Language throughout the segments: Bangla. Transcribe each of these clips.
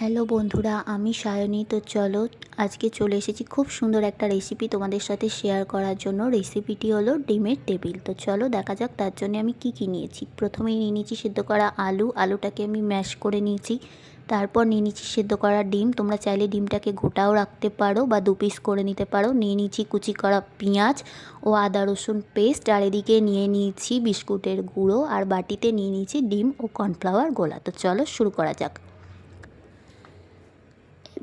হ্যালো বন্ধুরা, আমি সায়নী। তো চলো, আজকে চলে এসেছি খুব সুন্দর একটা রেসিপি তোমাদের সাথে শেয়ার করার জন্য। রেসিপিটি হলো ডিমের টেবিল তো চলো, দেখা যাক তার জন্য আমি কি কী নিয়েছি। প্রথমেই নিয়ে নিয়েছি সেদ্ধ করা আলু। আলুটাকে আমি ম্যাশ করে নিয়েছি। তারপর নিয়ে নিচ্ছি সেদ্ধ করা ডিম। তোমরা চাইলে ডিমটাকে গোটাও রাখতে পারো বা দু পিস করে নিতে পারো। নিয়ে নিচ্ছি কুচি করা পেঁয়াজ ও আদা রসুন পেস্ট আর এদিকে নিয়ে নিয়েছি বিস্কুটের গুঁড়ো। আর বাটিতে নিয়ে নিয়েছি ডিম ও কর্নফ্লাওয়ার গোলা। তো চলো, শুরু করা যাক।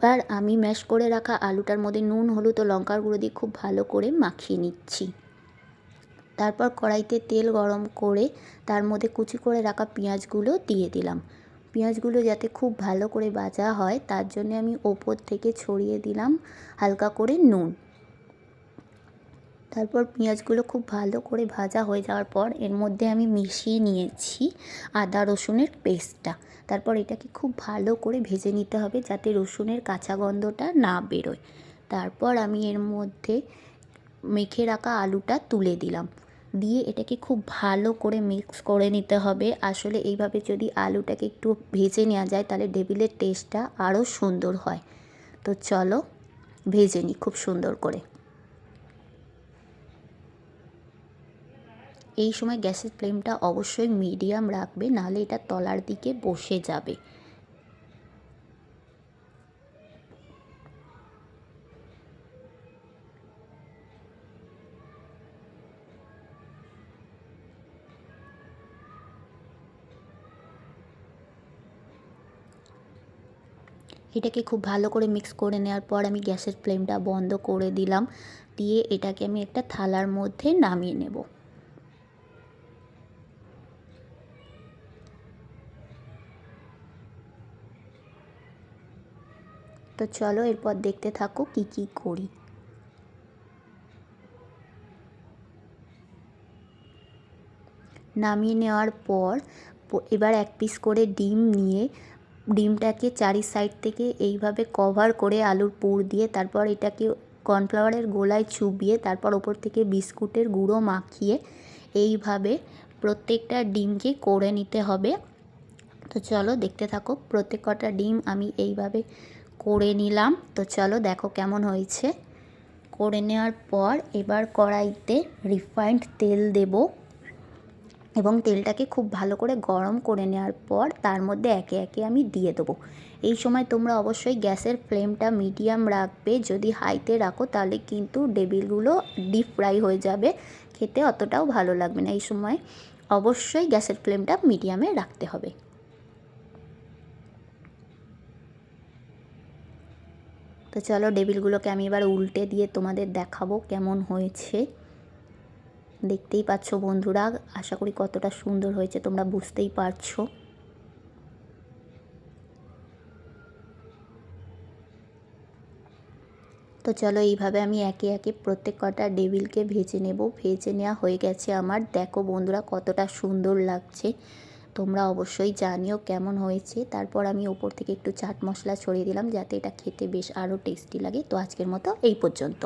এবার আমি ম্যাশ করে রাখা আলুটার মধ্যে নুন, হলুদ ও লঙ্কার গুঁড়ো দিয়ে খুব ভালো করে মাখিয়ে নিচ্ছি। তারপর কড়াইতে তেল গরম করে তার মধ্যে কুচি করে রাখা পেঁয়াজগুলো দিয়ে দিলাম। পেঁয়াজগুলো যাতে খুব ভালো করে ভাজা হয়, তার জন্য আমি ওপর থেকে ছড়িয়ে দিলাম হালকা করে নুন। তারপর পেঁয়াজগুলো খুব ভালো করে ভাজা হয়ে যাওয়ার পর এর মধ্যে আমি মিশিয়ে নিয়েছি আদা রসুনের পেস্টটা। তারপর এটাকে খুব ভালো করে ভেজে নিতে হবে যাতে রসুনের কাঁচা গন্ধটা না বেরোয়। তারপর আমি এর মধ্যে মেখে রাখা আলুটা তুলে দিলাম। দিয়ে এটাকে খুব ভালো করে মিক্স করে নিতে হবে। আসলে এইভাবে যদি আলুটাকে একটু ভেজে নেওয়া যায় তাহলে ডেবিলের টেস্টটা আরও সুন্দর হয়। তো চলো ভেজে নিই খুব সুন্দর করে। এই সময় গ্যাসের ফ্লেমটা অবশ্যই মিডিয়াম রাখবে, নাহলে এটা তলার দিকে বসে যাবে। এটাকে খুব ভালো করে মিক্স করে নেওয়ার পর আমি গ্যাসের ফ্লেমটা বন্ধ করে দিলাম। দিয়ে এটাকে আমি একটা থালার মধ্যে নামিয়ে নেব। তো চলো এরপর দেখতে থাকো কি কি করি। নামিয়ে নেওয়ার পর এবার এক পিস করে ডিম নিয়ে, ডিমটাকে চারি সাইড থেকে এইভাবে কভার করে আলুর পুর দিয়ে তারপর এটাকে কর্নফ্লাওয়ারের গোলায় চুবিয়ে তারপর ওপর থেকে বিস্কুটের গুঁড়ো মাখিয়ে এইভাবে প্রত্যেকটা ডিমকে করে নিতে হবে। তো চলো দেখতে থাকো প্রত্যেক কটা ডিম আমি এইভাবে করে নিলাম। তো চলো দেখো কেমন হয়েছে। করে নেওয়ার পর এবার কড়াইতে রিফাইন্ড তেল দেব এবং তেলটাকে খুব ভালো করে গরম করে নেওয়ার পর তার মধ্যে একে একে আমি দিয়ে দেবো। এই সময় তোমরা অবশ্যই গ্যাসের ফ্লেমটা মিডিয়াম রাখবে। যদি হাইতে রাখো তাহলে কিন্তু ডেবিলগুলো ডিপ ফ্রাই হয়ে যাবে। খেতে অতটাও ভালো লাগবে না। এই সময় অবশ্যই গ্যাসের ফ্লেমটা মিডিয়ামে রাখতে হবে। তো চলো ডেবিলগুলোকে আমি এবার উল্টে দিয়ে তোমাদের দেখাবো কেমন হয়েছে। দেখতেই পাচ্ছ বন্ধুরা, আশা করি কতটা সুন্দর হয়েছে, তোমরা বুঝতেই পারছ। তো চলো এইভাবে আমি একে একে প্রত্যেক কটা ডেবিলকে ভেজে নেব। ভেজে নেওয়া হয়ে গেছে আমার। দেখো বন্ধুরা কতটা সুন্দর লাগছে। তোমরা অবশ্যই জানিও কেমন হয়েছে। তারপর আমি ওপর থেকে একটু চাট মশলা ছড়িয়ে দিলাম যাতে এটা খেতে বেশ আরও টেস্টি লাগে। তো আজকের মতো এই পর্যন্ত।